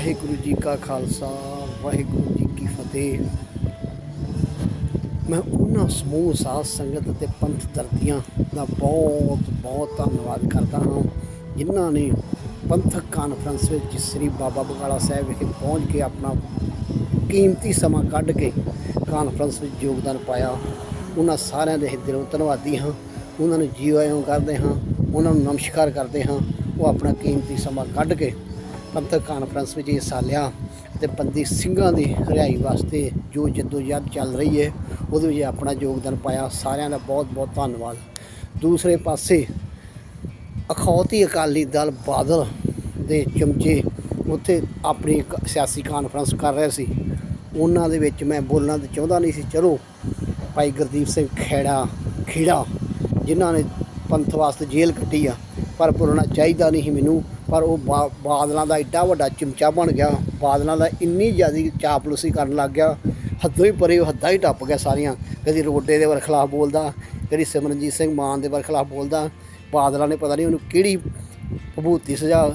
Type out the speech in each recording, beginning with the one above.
ਵਾਹਿਗੁਰੂ ਜੀ ਕਾ ਖਾਲਸਾ, ਵਾਹਿਗੁਰੂ ਜੀ ਕੀ ਫਤਿਹ। ਮੈਂ ਉਹਨਾਂ ਸਮੂਹ, ਸਾਧ ਸੰਗਤ ਅਤੇ ਪੰਥ ਦਰਦੀਆਂ ਦਾ ਬਹੁਤ ਬਹੁਤ ਧੰਨਵਾਦ ਕਰਦਾ ਹਾਂ, ਜਿਨ੍ਹਾਂ ਨੇ ਪੰਥਕ ਕਾਨਫਰੰਸ ਵਿੱਚ ਸ੍ਰੀ ਬਾਬਾ ਬਕਾਲਾ ਸਾਹਿਬ ਵਿਖੇ ਪਹੁੰਚ ਕੇ ਆਪਣਾ ਕੀਮਤੀ ਸਮਾਂ ਕੱਢ ਕੇ ਕਾਨਫਰੰਸ ਵਿੱਚ ਯੋਗਦਾਨ ਪਾਇਆ। ਉਹਨਾਂ ਸਾਰਿਆਂ ਦੇ ਦਿਲੋਂ ਧੰਨਵਾਦੀ ਹਾਂ। ਉਹਨਾਂ ਨੂੰ ਜੀਓ ਆਇਓ ਕਰਦੇ ਹਾਂ। ਉਹਨਾਂ ਨੂੰ ਨਮਸਕਾਰ ਕਰਦੇ ਹਾਂ। ਉਹ ਆਪਣਾ ਕੀਮਤੀ ਸਮਾਂ ਕੱਢ ਕੇ ਪੰਥਕ ਕਾਨਫਰੰਸ ਵਿੱਚ ਹਿੱਸਾ ਲਿਆ ਤੇ ਬੰਦੀ ਸਿੰਘਾਂ ਦੀ ਰਿਹਾਈ ਵਾਸਤੇ ਜੋ ਜਦੋਜਹਿਦ ਚੱਲ ਰਹੀ ਹੈ, ਉਹਦੇ ਵਿੱਚ ਆਪਣਾ ਯੋਗਦਾਨ ਪਾਇਆ। ਸਾਰਿਆਂ ਦਾ ਬਹੁਤ ਬਹੁਤ ਧੰਨਵਾਦ। ਦੂਸਰੇ ਪਾਸੇ ਅਖੌਤੀ ਅਕਾਲੀ ਦਲ ਬਾਦਲ ਦੇ ਚਮਚੇ ਉੱਥੇ ਆਪਣੀ ਸਿਆਸੀ ਕਾਨਫਰੰਸ ਕਰ ਰਹੇ ਸੀ। ਉਹਨਾਂ ਦੇ ਵਿੱਚ ਮੈਂ ਬੋਲਣਾ ਤਾਂ ਚਾਹੁੰਦਾ ਨਹੀਂ ਸੀ। ਚਲੋ, ਭਾਈ ਗੁਰਦੀਪ ਸਿੰਘ ਖੇੜਾ ਖੀੜਾ, ਜਿਨ੍ਹਾਂ ਨੇ ਪੰਥ ਵਾਸਤੇ ਜੇਲ੍ਹ ਕੱਟੀ ਆ ਪਰ ਭੁੱਲਣਾ ਚਾਹੀਦਾ ਨਹੀਂ ਸੀ ਮੈਨੂੰ, ਪਰ ਉਹ ਬਾਦਲਾਂ ਦਾ ਇੱਡਾ ਵੱਡਾ ਚਮਚਾ ਬਣ ਗਿਆ। ਬਾਦਲਾਂ ਦਾ ਇੰਨੀ ਜ਼ਿਆਦੀ ਚਾਪਲੂਸੀ ਕਰਨ ਲੱਗ ਗਿਆ। ਹੱਦੋਂ ਹੀ ਪਰੇ ਉਹ ਹੱਦਾਂ ਹੀ ਟੱਪ ਗਿਆ ਸਾਰੀਆਂ। ਕਦੀ ਰੋਡੇ ਦੇ ਵਰਖਲਾਫ ਬੋਲਦਾ, ਕਦੀ ਸਿਮਰਨਜੀਤ ਸਿੰਘ ਮਾਨ ਦੇ ਵਰਖਲਾਫ ਬੋਲਦਾ। ਬਾਦਲਾਂ ਨੇ ਪਤਾ ਨਹੀਂ ਉਹਨੂੰ ਕਿਹੜੀ ਭਭੂਤੀ ਸਜਾ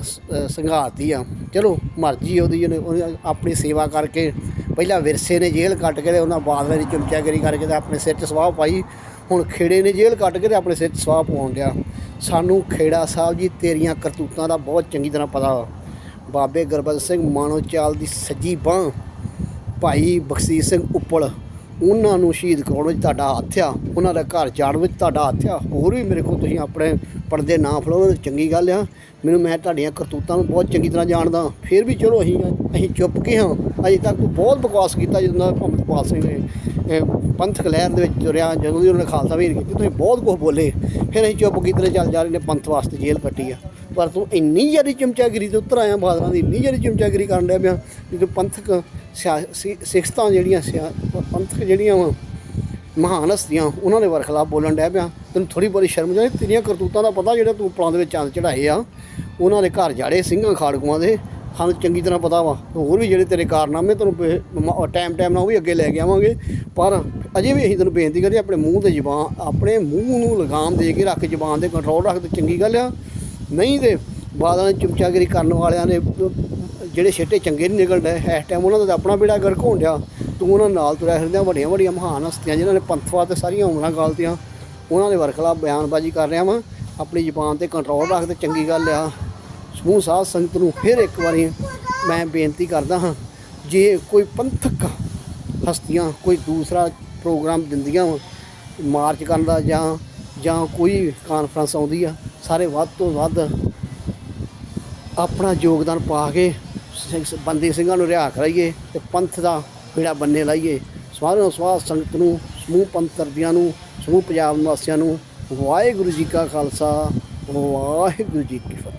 ਸੰਘਾਤੀ ਆ। ਚਲੋ, ਮਰਜ਼ੀ ਉਹਦੀ, ਉਹਨੇ ਉਹਨੇ ਆਪਣੀ ਸੇਵਾ ਕਰਕੇ, ਪਹਿਲਾਂ ਵਿਰਸੇ ਨੇ ਜੇਲ੍ਹ ਕੱਟ ਕੇ ਤੇ ਉਹਨਾਂ ਬਾਦਲਾਂ ਦੀ ਚਮਚਾਗਰੀ ਕਰਕੇ ਤੇ ਆਪਣੇ ਸਿਰ 'ਚ ਸਵਾਹ ਪਾਈ। ਹੁਣ ਖੇੜੇ ਨੇ ਜੇਲ੍ਹ ਕੱਟ ਕੇ ਤੇ ਆਪਣੇ ਸਿਰ 'ਚ ਸਵਾਹ ਪਾਉਣ ਡਿਆ। ਸਾਨੂੰ ਖੇੜਾ ਸਾਹਿਬ ਜੀ, ਤੇਰੀਆਂ ਕਰਤੂਤਾਂ ਦਾ ਬਹੁਤ ਚੰਗੀ ਤਰ੍ਹਾਂ ਪਤਾ ਵਾ। ਬਾਬੇ ਗੁਰਬਖਸ਼ ਸਿੰਘ ਮਾਨੋਚਾਲ ਦੀ ਸੱਜੀ ਬਾਂਹ, ਭਾਈ ਬਖਸ਼ੀਸ਼ ਸਿੰਘ ਉੱਪਲ, ਉਹਨਾਂ ਨੂੰ ਸ਼ਹੀਦ ਕਰਾਉਣ ਵਿੱਚ ਤੁਹਾਡਾ ਹੱਥ ਆ। ਉਹਨਾਂ ਦਾ ਘਰ ਜਾਣ ਵਿੱਚ ਤੁਹਾਡਾ ਹੱਥ ਆ। ਹੋਰ ਵੀ ਮੇਰੇ ਕੋਲ ਤੁਸੀਂ ਆਪਣੇ ਪਰਦੇ ਨਾ ਫੜੋ ਚੰਗੀ ਗੱਲ ਆ। ਮੈਨੂੰ ਮੈਂ ਤੁਹਾਡੀਆਂ ਕਰਤੂਤਾਂ ਨੂੰ ਬਹੁਤ ਚੰਗੀ ਤਰ੍ਹਾਂ ਜਾਣਦਾ। ਫਿਰ ਵੀ ਚਲੋ ਅਸੀਂ ਅਸੀਂ ਚੁੱਪ ਕੇ ਹਾਂ। ਅਜੇ ਤੱਕ ਬਹੁਤ ਬਕਵਾਸ ਕੀਤਾ ਜਦੋਂ ਅੰਮ੍ਰਿਤਪਾਲ ਸਿੰਘ ਨੇ ਪੰਥਕ ਲਹਿਰ ਦੇ ਵਿੱਚ ਤੁਰਿਆ ਜਦੋਂ ਦੀ ਉਹਨਾਂ ਨੇ ਖਾਲਸਾ ਵੀਰ ਕੀਤੀ, ਤੁਸੀਂ ਬਹੁਤ ਕੁਝ ਬੋਲੇ। ਫਿਰ ਅਸੀਂ ਚੁੱਪ ਕੀਤੇ ਚੱਲ ਜਾ ਰਹੇ ਨੇ ਪੰਥ ਵਾਸਤੇ ਜੇਲ੍ਹ ਕੱਟੀ ਆ। ਪਰ ਤੂੰ ਇੰਨੀ ਜ਼ਿਆਦਾ ਚਮਚਾਗਿਰੀ ਤੇ ਉਤਰ ਆਇਆ ਬਾਦਲਾਂ ਦੀ ਇੰਨੀ ਜ਼ਿਆਦਾ ਚਮਚਾਗਿਰੀ ਕਰਨ ਡਿਆ ਪਿਆ ਕਿ ਤੂੰ ਪੰਥਕ ਸਿਆਸੀ ਸਿੱਖਤਾਂ ਜਿਹੜੀਆਂ ਸਿਆ- ਪੰਥਕ ਜਿਹੜੀਆਂ ਵਾ, ਮਹਾਨ ਹਸਤੀਆਂ, ਉਹਨਾਂ ਦੇ ਵਰਖਲਾਫ ਬੋਲਣ ਡਿਆ ਪਿਆ। ਤੈਨੂੰ ਥੋੜੀ ਬੜੀ ਸ਼ਰਮ ਜਾਏ ਤੇਰੀਆਂ ਕਰਤੂਤਾਂ ਦਾ ਪਤਾ ਜਿਹੜਾ ਤੂੰ ਪਲਾਂ ਦੇ ਵਿੱਚ ਚੰਦ ਚੜਾਏ ਆ, ਉਹਨਾਂ ਦੇ ਘਰ ਜਾੜੇ ਸਿੰਘਾਂ ਖਾੜਕੂਆਂ ਦੇ ਸਾਨੂੰ ਚੰਗੀ ਤਰ੍ਹਾਂ ਪਤਾ ਵਾ। ਹੋਰ ਵੀ ਜਿਹੜੇ ਤੇਰੇ ਕਾਰਨਾਮੇ ਤੈਨੂੰ ਟਾਈਮ ਟਾਈਮ ਨਾਲ ਉਹ ਵੀ ਅੱਗੇ ਲੈ ਕੇ ਆਵਾਂਗੇ। ਪਰ ਅਜੇ ਵੀ ਅਸੀਂ ਤੈਨੂੰ ਬੇਨਤੀ ਕਰਦੇ ਆਪਣੇ ਮੂੰਹ ਤੇ ਜ਼ਬਾਨ ਆਪਣੇ ਮੂੰਹ ਨੂੰ ਲਗਾਮ ਦੇ ਕੇ ਰੱਖ, ਜ਼ਬਾਨ ਤੇ ਕੰਟਰੋਲ ਰੱਖ ਤੇ ਚੰਗੀ ਗੱਲ ਆ। ਨਹੀਂ ਤੇ ਬਾਦਾਂ ਚਮਚਾਗਿਰੀ ਕਰਨ ਵਾਲਿਆਂ ਨੇ, ਜਿਹੜੇ ਛੇਟੇ ਚੰਗੇ ਨਹੀਂ ਨਿਕਲਦੇ, ਇਸ ਟਾਈਮ ਉਹਨਾਂ ਦਾ ਤਾਂ ਆਪਣਾ ਬੇੜਾ ਗਰਕ ਹੋਣ ਡਿਆ। ਤੂੰ ਉਹਨਾਂ ਨਾਲ ਤੁਰਿਆ ਫਿਰਦਿਆਂ ਵੱਡੀਆਂ ਵੱਡੀਆਂ ਮਹਾਨ ਹਸਤੀਆਂ, ਜਿਨ੍ਹਾਂ ਨੇ ਪੰਥਵਾ ਤੇ ਸਾਰੀਆਂ ਉਮਰਾਂ ਗਾਲਤੀਆਂ, ਉਹਨਾਂ ਦੇ ਵਰਖਲਾ ਬਿਆਨਬਾਜ਼ੀ ਕਰ ਰਿਹਾ ਵਾਂ। ਆਪਣੀ ਜ਼ੁਬਾਨ ਤੇ ਕੰਟਰੋਲ ਰੱਖ ਤੇ ਚੰਗੀ ਗੱਲ ਆ। ਸਮੂਹ ਸਾਧ ਸੰਗਤ ਨੂੰ ਫਿਰ ਇੱਕ ਵਾਰੀ ਮੈਂ ਬੇਨਤੀ ਕਰਦਾ ਹਾਂ, ਜੇ ਕੋਈ ਪੰਥਕ ਹਸਤੀਆਂ ਕੋਈ ਦੂਸਰਾ ਪ੍ਰੋਗਰਾਮ ਦਿੰਦੀਆਂ ਵਾਂ, ਮਾਰਚ ਕਰਨ ਦਾ ਜਾਂ ਜਾਂ ਕੋਈ ਕਾਨਫਰੰਸ ਆਉਂਦੀ ਆ, ਸਾਰੇ ਵੱਧ ਤੋਂ ਵੱਧ ਆਪਣਾ ਯੋਗਦਾਨ ਪਾ ਕੇ ਸਿੰਘ- ਬੰਦੀ ਸਿੰਘਾਂ ਨੂੰ ਰਿਹਾ ਕਰਾਈਏ ਤੇ ਪੰਥ ਦਾ ਬੇੜਾ ਬੰਨੇ ਲਾਈਏ। ਸਾਰਿਆਂ ਸਵਾਦ ਸੰਗਤ ਨੂੰ, ਸਮੂਹ ਪੰਥ ਕਰਦੀਆਂ ਨੂੰ, ਸਮੂਹ ਪੰਜਾਬ ਨਿਵਾਸੀਆਂ ਨੂੰ ਵਾਹਿਗੁਰੂ ਜੀ ਕਾ ਖਾਲਸਾ, ਵਾਹਿਗੁਰੂ ਜੀ ਕੀ ਫਤਿਹ।